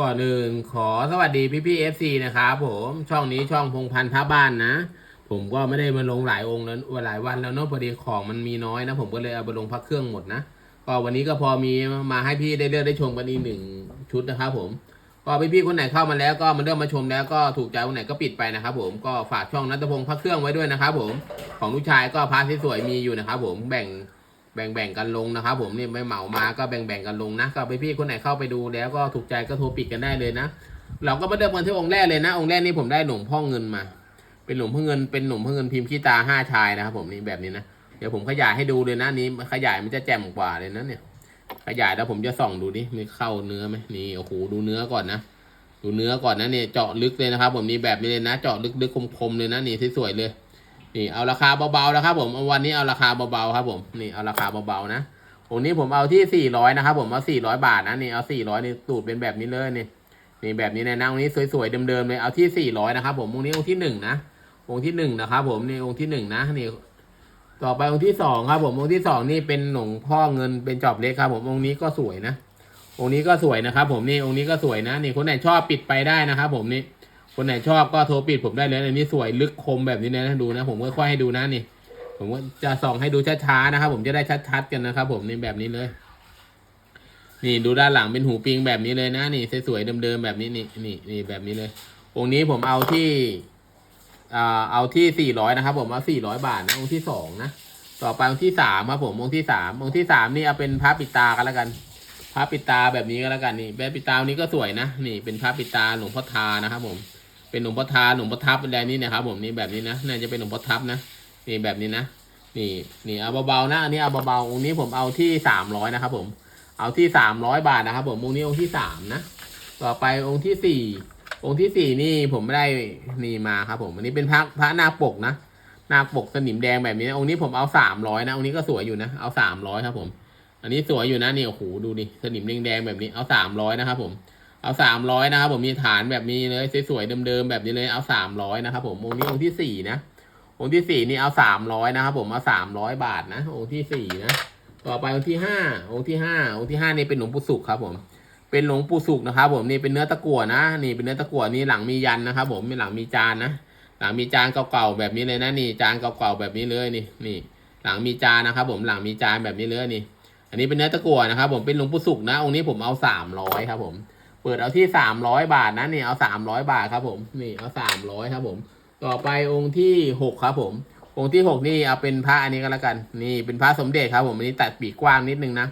ก่อนอื่นขอสวัสดีพี่พี่เอฟซีนะครับผมช่องนี้ช่องพงพันธ์พระบ้านนะ ผมก็ไม่ได้มาลงหลายองค์แล้วหลายวันแล้วเนาะพอดีของมันมีน้อยนะ ผมก็เลยเอาไปลงพักเครื่องหมดนะก็วันนี้ก็พอมีมาให้พี่ได้เลือกได้ชมกันอีกหนึ่งชุดนะครับผมก็พี่พี่ๆคนไหนเข้ามาแล้วก็มาเริ่มมาชมแล้วก็ถูกใจคนไหนก็ปิดไปนะครับผมก็ฝากช่องนัทพงศ์พักเครื่องไว้ด้วยนะครับผมของลูกชายก็พาร์ทสวยมีอยู่นะครับผมแบ่ง แบ่งแบ่งกันลงนะครับ ผมนี่ไม่เหมามาก็แบ่งแบ่งกันลงนะก็ไปพี่คนไหนเข้าไปดูแล้วก็ถูกใจก็โทรปิดกันได้เลยนะเราก็มาเริ่มกันที่องค์แรกเลยนะ องค์แรกนี่ผมได้หลวงพ่อเงินมา เป็นหลวงพ่อเงินเป็นหลวงพ่อเงินพิมพ์ขี้ตาห้าชายนะครับ ผมนี่แบบนี้นะเดี๋ยวผมขยายให้ดูเลยนะนี้ขยายมันจะแจ่มกว่าเลยนะเนี่ย ขยายแล้วผมจะส่องดูดิมีเข้าเนื้อไหมนี่โอ้โหดูเนื้อก่อนนะดูเนื้อก่อนนะเนี่ยเจาะลึกเลยนะครับ ผมนี่แบบนี้เลยนะ เจาะลึกๆคมๆเลยนะนี่สวยๆเลย นี่เอาราคาเบาๆนะครับผมเอาวันนี้เอาราคาเบาๆครับผมนี่เอาราคาเบาๆนะองนี้ผมเอาที่สี่ร้อยนะครับผมเอาสี่ร้อยบาทนะนี่เอาสี่ร้อยนี่ตูดเป็นแบบนี้เลยนี่นี่แบบนี้เลยนะองนี้สวยๆเดิมๆเลยเอาที่สี่ร้อยนะครับผมองนี้องค์ที่หนึ่งนะองค์ที่หนึ่งนะครับผมนี่องค์ที่หนึ่งนะนี่ต่อไปองค์ที่สองครับผมองค์ที่สองนี่เป็นหลวงพ่อเงินเป็นจอบเล็กครับ ผมองค์นี้ก็สวยนะองค์นี้ก็สวยนะครับ ผมนี่องค์นี้ก็สวยนะนี่คนไหนชอบปิดไปได้นะครับ ผมนี่ คนไหนชอบก็โทรปิดผมได้เลยอันนี้สวยลึกคมแบบนี้เลยนะดูนะ ผมก็ค่อยให้ดูนะนี่ ผมก็จะส่องให้ดูช้าๆนะครับ ผมจะได้ชัดๆกันนะครับ ผมนี่แบบนี้เลย นี่ดูด้านหลังเป็นหูปิงแบบนี้เลยนะนี่สวยๆเดิมๆแบบนี้นี่นี่นี่แบบนี้เลยองค์นี้ผมเอาที่อ่าเอาที่สี่ร้อยนะครับ ผมเอาสี่ร้อยบาทนะองค์ที่สองนะต่อไปองค์ที่สามครับผมองค์ที่สามองค์ที่สามนี่เอาเป็นพระปิดตากันแล้วกันพระปิดตาแบบนี้ก็แล้วกันนี่แบบปิดตานี้ก็สวยนะนี่เป็นพระปิดตาหลวงพ่อทานะครับผม เป็นหลวงพ่อทาหลวงพ่อทับอะไรนี่นะครับผมนี่แบบนี้นะน่าจะเป็นหลวงพ่อทับนะนี่แบบนี้นะนี่นี่เอาเบาๆนะอันนี้เอาเบาๆองค์นี้ผมเอาที่สามร้อยนะครับผมเอาที่สามร้อยบาทนะครับผมองค์นี้องค์ที่สามนะต่อไปองค์ที่สี่องค์ที่สี่นี่ผมไม่ได้นี่มาครับผมอันนี้เป็นพระพระนาคปกนะนาคปกสนิมแดงแบบนี้นะองค์นี้ผมเอาสามร้อยนะองค์นี้ก็สวยอยู่นะเอาสามร้อยครับผม อันนี้สวยอยู่นะนี่โอ้โหดูดิสนิมแดงๆแบบนี้เอาสามร้อยนะครับผม เอาสามร้อยนะครับผมมีฐานแบบนี้เลยสวยๆเดิมๆแบบนี้เลยเอาสามร้อยนะครับผมองค์นี้องค์ที่สี่นะองค์ที่สี่นี่เอาสามร้อยนะครับผมเอาสามร้อยบาทนะองค์ที่สี่นะต่อไปองค์ที่ห้าองค์ที่ห้าองค์ที่ห้านี่เป็นหลวงปู่สุขครับผมเป็นหลวงปู่สุขนะครับผมนี่เป็นเนื้อตะกั่วนะนี่เป็นเนื้อตะกั่วนี่หลังมียันนะครับผมมีหลังมีจานนะหลังมีจานเก่าๆแบบนี้เลยนะนี่จานเก่าๆแบบนี้เลยนี่นี่ หลังมีจานนะครับผมหลังมีจานแบบนี้เลยนี่ อันนี้เป็นเนื้อตะกั่วนะครับผมเป็นหลวงปู่สุขนะองค์นี้ผมเอาสามร้อยครับผม เปิดเอาที่สามร้อยบาทนะนี่เอาสามร้อยบาทครับผมนี่เอาสามร้อยครับผม ต่อไปองค์ที่หกครับผม องค์ที่หกนี่เอาเป็นพระอันนี้ก็แล้วกัน นี่เป็นพระสมเด็จครับผมอันนี้ตัดปีกกว้างนิดนึงนะ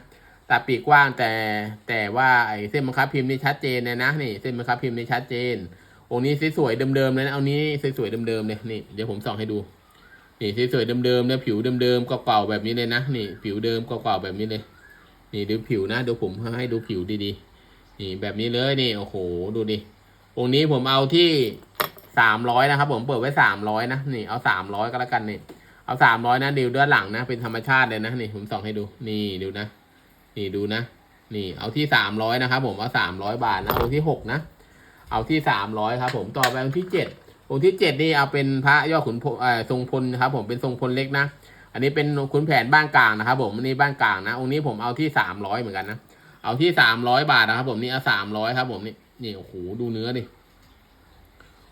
ตัดปีกกว้างแต่แต่ว่าไอ้เส้นบังคับพิมพ์นี่ชัดเจนเลยนะนี่เส้นบังคับพิมพ์นี่ชัดเจน องค์นี้สวยๆเดิมๆเลยนะเอานี้สวยๆเดิมๆเลยนี่เดี๋ยวผมส่องให้ดูนี่สวยๆเดิมๆเนี่ยผิวเดิมๆเก่าๆแบบนี้เลยนะนี่ ผิวเดิมเก่าๆแบบนี้เลย นี่ดูผิวนะเดี๋ยวผมให้ดูผิวดีๆ นี่แบบนี้เลยนี่โอ้โหดูดิองค์นี้ผมเอาที่สามร้อยนะครับ ผมเปิดไว้สามร้อยนะนี่เอาสามร้อยก็แล้วกันนี่เอาสามร้อยนะดูด้านหลังนะ เป็นธรรมชาติเลยนะนี่ผมส่องให้ดู นี่ดูนะ นี่ดูนะ นี่เอาที่สามร้อยนะครับผมเอาสามร้อยบาทนะองค์ที่หกนะเอาที่สามร้อยครับผมต่อไปองค์ที่เจ็ดองค์ที่เจ็ดนี่เอาเป็นพระยอดขุนพลเออทรงพลครับ ผมเป็นทรงพลเล็กนะอันนี้เป็นขุนแผนบ้านกลางนะครับ ผมอันนี้บ้านกลางนะองค์นี้ผมเอาที่สามร้อยเหมือนกันนะ เอาที่สามร้อยบาทนะครับ ผมนี่เอาสามร้อยครับ ผมนี่นี่โอ้โหดูเนื้อดิ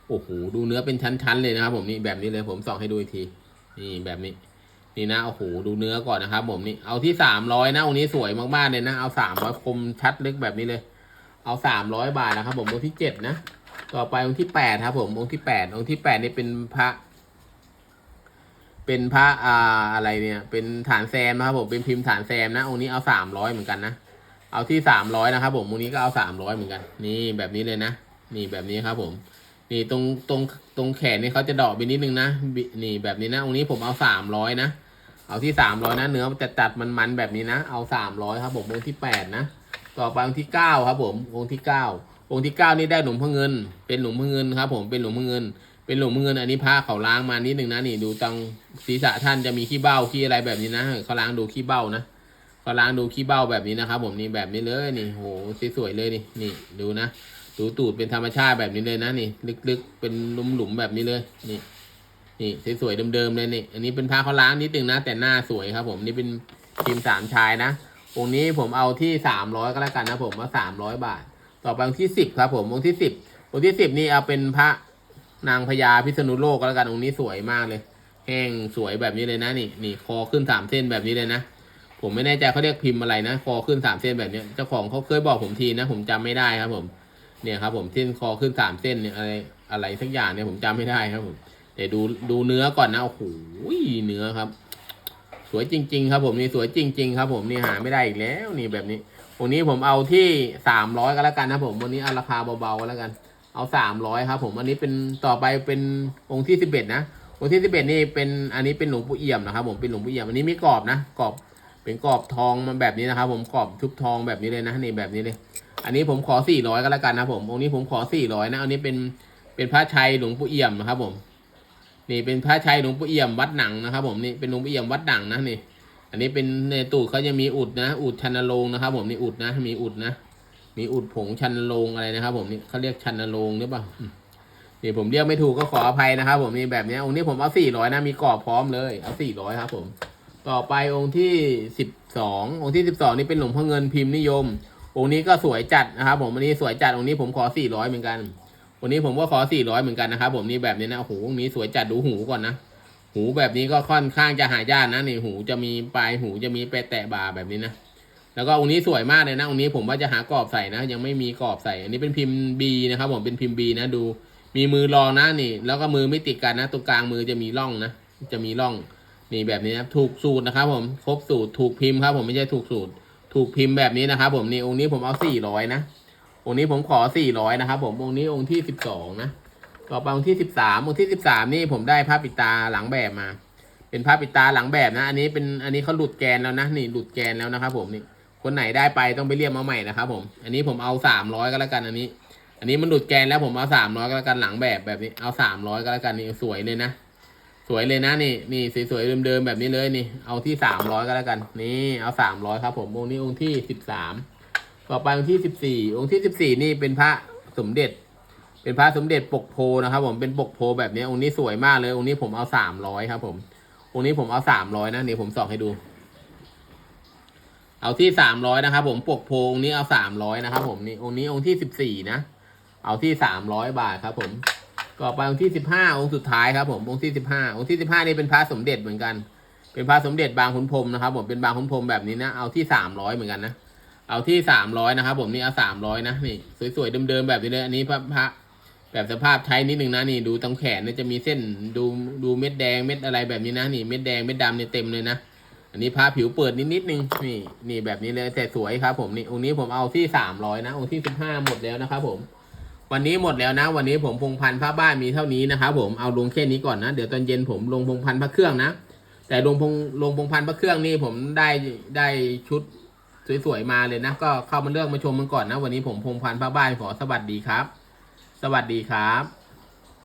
โอ้โหดูเนื้อเป็นชั้นๆเลยนะครับ ผมนี่แบบนี้เลยผมส่องให้ดูอีกที นี่แบบนี้ นี่นะโอ้โหดูเนื้อก่อนนะครับ ผมนี่เอาที่สามร้อยนะองนี้สวยมากๆเลยนะเอาสามร้อยคมชัดลึกแบบนี้เลย เอาสามร้อยบาทนะครับ ผมองค์ที่เจ็ดนะต่อไปองค์ที่แปดครับ ผมองค์ที่แปดองค์ที่แปดนี่เป็นพระเป็นพระอ่าอะไรเนี่ย เป็นฐานแซมนะครับผมเป็นพิมพ์ฐานแซมนะองค์นี้เอาสามร้อยเหมือนกันนะ เอาที่สามร้อยนะครับผมองนี้ก็เอาสามร้อยเหมือนกัน นี่แบบนี้เลยนะ นี่แบบนี้ครับผม นี่ตรงตรงตรงแขนนี่เขาจะดอกไปนิดนึงนะ นี่แบบนี้นะองนี้ผมเอาสามร้อยนะ เอาที่สามร้อยนะ เนื้อจะจัดมันมันแบบนี้นะ เอาสามร้อยครับผมองที่แปดนะ ต่อไปองที่เก้าครับผมองที่เก้าองค์ที่เก้านี่ได้หลวงพ่อเงิน เป็นหลวงพ่อเงินครับผมเป็นหลวงพ่อเงิน เป็นหลวงพ่อเงินอันนี้พระเขาล้างมานิดนึงนะนี่ดูตังศีรษะท่านจะมีขี้เบ้าขี้อะไรแบบนี้นะเขาล้างดูขี้เบ้านะ เขาล้างดูขี้เบ้าแบบนี้นะครับผมนี่แบบนี้เลยนี่โหสวยๆเลยนี่นี่ดูนะดูตูดเป็นธรรมชาติแบบนี้เลยนะนี่ลึกๆเป็นหลุมๆแบบนี้เลยนี่นี่สวยๆเดิมๆเลยนี่ อันนี้เป็นพระเขาล้างนิดนึงนะ แต่หน้าสวยครับ ผมนี่เป็นพิมพ์สามชายนะองค์นี้ผมเอาที่สามร้อยก็แล้วกันนะผมว่าสามร้อยบาท ต่อไปองค์ที่สิบครับ ผมองค์ที่สิบองค์ที่สิบนี่เอาเป็นพระนางพญาพิษณุโลกก็แล้วกันองค์นี้สวยมากเลย แห้งสวยแบบนี้เลยนะ นี่นี่คอขึ้นสามเส้นแบบนี้เลยนะ ผมไม่แน่ใจเขาเรียกพิมพ์อะไรนะ คอขึ้นสามเส้นแบบเนี้ยเจ้าของเขาเคยบอกผมทีนะ ผมจำไม่ได้ครับ ผมเนี่ยครับ ผมเส้นคอขึ้นสามเส้นเนี่ยอะไรอะไรสักอย่างเนี่ยผมจำไม่ได้ครับผมเดี๋ยวดูดูเนื้อก่อนนะโอ้โหเนื้อครับ สวยจริง ๆ ครับ ผมนี่สวยจริง ๆ ครับผมนี่หาไม่ได้อีกแล้วนี่แบบนี้วันนี้ผมเอาที่สามร้อยก็แล้วกันนะผมวันนี้เอาราคาเบาๆก็แล้วกัน เอาสามร้อยครับ ผมอันนี้เป็นต่อไปเป็นองค์ที่สิบเอ็ดนะองค์ที่สิบเอ็ดนี่เป็นอันนี้เป็นหลวงปู่เอี่ยมนะครับ ผมเป็นหลวงปู่เอี่ยมอันนี้มีกรอบนะกรอบ เป็นกรอบทองมาแบบนี้นะครับ ผมกรอบชุบทองแบบนี้เลยนะนี่แบบนี้เลย อันนี้ผมขอสี่ร้อยก็แล้วกันนะผมองค์นี้ผมขอสี่ร้อยนะอันนี้เป็นเป็นพระชัยหลวงปู่เอี่ยมนะครับ ผม นี่เป็นพระชัยหลวงปู่เอี่ยมวัดหนังนะครับ ผมนี่เป็นหลวงปู่เอี่ยมวัดหนังนะนี่ อันนี้เป็นในตูดเขาจะมีอุดนะอุดชันนโรงนะครับ ผมนี่อุดนะ มีอุดนะมีอุดผงชันโรงอะไรนะครับ ผมนี่เขาเรียกชันโรงหรือเปล่านี่ผมเรียกไม่ถูกก็ขออภัยนะครับ ผมนี่แบบนี้องค์นี้ผมเอาสี่ร้อยนะมีกรอบพร้อมเลยเอาสี่ร้อยครับ ผม ต่อไปองค์ที่สิบสององค์ที่สิบสองนี่เป็นหลวงพ่อเงินพิมพ์นิยม องค์นี้ก็สวยจัดนะครับ ผมอันนี้สวยจัดองค์นี้ผมขอสี่ร้อยเหมือนกันวันนี้ผมก็ขอสี่ร้อยเหมือนกันนะครับ ผมนี่แบบนี้นะโอ้โหองนี้สวยจัดดูหูก่อนนะหูแบบนี้ก็ค่อนข้างจะหายากนะนี่หูจะมีปลายหูจะมีไปแตะบาแบบนี้นะแล้วก็องค์นี้สวยมากเลยนะองค์นี้ผมว่าจะหากรอบใส่นะ ยังไม่มีกรอบใส่ อันนี้เป็นพิมพ์ B นะครับผมเป็นพิมพ์ B นะดู มีมือรองนะนี่ แล้วก็มือไม่ติดกันนะตรงกลางมือจะมีร่องนะจะมีร่อง นี่แบบนี้นะถูกสูตรนะครับ ผมครบสูตรถูกพิมพ์ครับ ผมไม่ใช่ถูกสูตร ถูกพิมพ์แบบนี้นะครับผมนี่องค์นี้ผมเอาสี่ร้อยนะองค์นี้ผมขอสี่ร้อยนะครับผมองค์นี้องค์ที่สิบสองนะต่อไปองค์ที่สิบสามองค์ที่สิบสามนี่ผมได้ผ้าปิดตาหลังแบบมา เป็นผ้าปิดตาหลังแบบนะ อันนี้เป็นอันนี้เขาหลุดแกนแล้วนะนี่หลุดแกนแล้วนะครับ ผมนี่คนไหนได้ไปต้องไปเรียกมาใหม่นะครับ ผม อันนี้ผมเอาสามร้อยก็แล้วกันอันนี้ อันนี้มันหลุดแกนแล้วผมเอาสามร้อยก็แล้วกันหลังแบบแบบนี้เอาสามร้อยก็แล้วกันนี่สวยเลยนะ สวยเลยนะนี่นี่สวยๆเดิมๆแบบนี้เลยนี่ เอาที่สามร้อยก็แล้วกัน นี่เอาสามร้อยครับ ผมองค์นี้องค์ที่สิบสามต่อไปองค์ที่สิบสี่องค์ที่สิบสี่นี่เป็นพระสมเด็จ เป็นพระสมเด็จปกโพนะครับ ผมเป็นปกโพแบบนี้องค์นี้สวยมากเลยองค์นี้ผมเอาสามร้อยครับ ผมองค์นี้ผมเอาสามร้อยนะนี่ผมส่องให้ดู เอาที่สามร้อยนะครับ ผมปกโพองค์นี้เอาสามร้อยนะครับ ผมนี่องค์นี้องค์ที่สิบสี่นะเอาที่สามร้อยบาทครับ ผม ต่อไปองค์ที่สิบห้าองค์สุดท้ายครับผมองค์ที่สิบห้าองค์ที่สิบห้านี่เป็นพระสมเด็จเหมือนกัน เป็นพระสมเด็จบางขุนพรมนะครับ ผมเป็นบางขุนพรมแบบนี้นะเอาที่สามร้อยเหมือนกันนะเอาที่สามร้อยนะครับ ผมนี่เอาสามร้อยนะนี่สวยๆเดิมๆแบบนี้เลยอันนี้พระพระแบบสภาพใช้นิดนึงนะนี่ดูตรงแขนเนี่ยจะมีเส้นดูดูเม็ดแดงเม็ดอะไรแบบนี้นะนี่เม็ดแดงเม็ดดำเนี่ยเต็มเลยนะอันนี้ผ้าผิวเปิดนิดนิดนึงนี่นี่แบบนี้เลยแต่สวยครับ ผมนี่องค์นี้ผมเอาที่สามร้อยนะองค์ที่สิบห้าหมดแล้วนะครับผม วันนี้หมดแล้วนะ วันนี้ผมพงพันธุ์พระบ้านมีเท่านี้นะครับผมเอาลงแค่นี้ก่อนนะ เดี๋ยวตอนเย็นผมลงพงพันธุ์พระเครื่องนะ แต่ลงพงลงพงพันธุ์พระเครื่องนี่ผมได้ได้ชุดสวยๆมาเลยนะ ก็เข้ามาเลือกมาชมมันก่อนนะ วันนี้ผมพงพันธุ์พระบ้านขอสวัสดีครับ สวัสดีครับ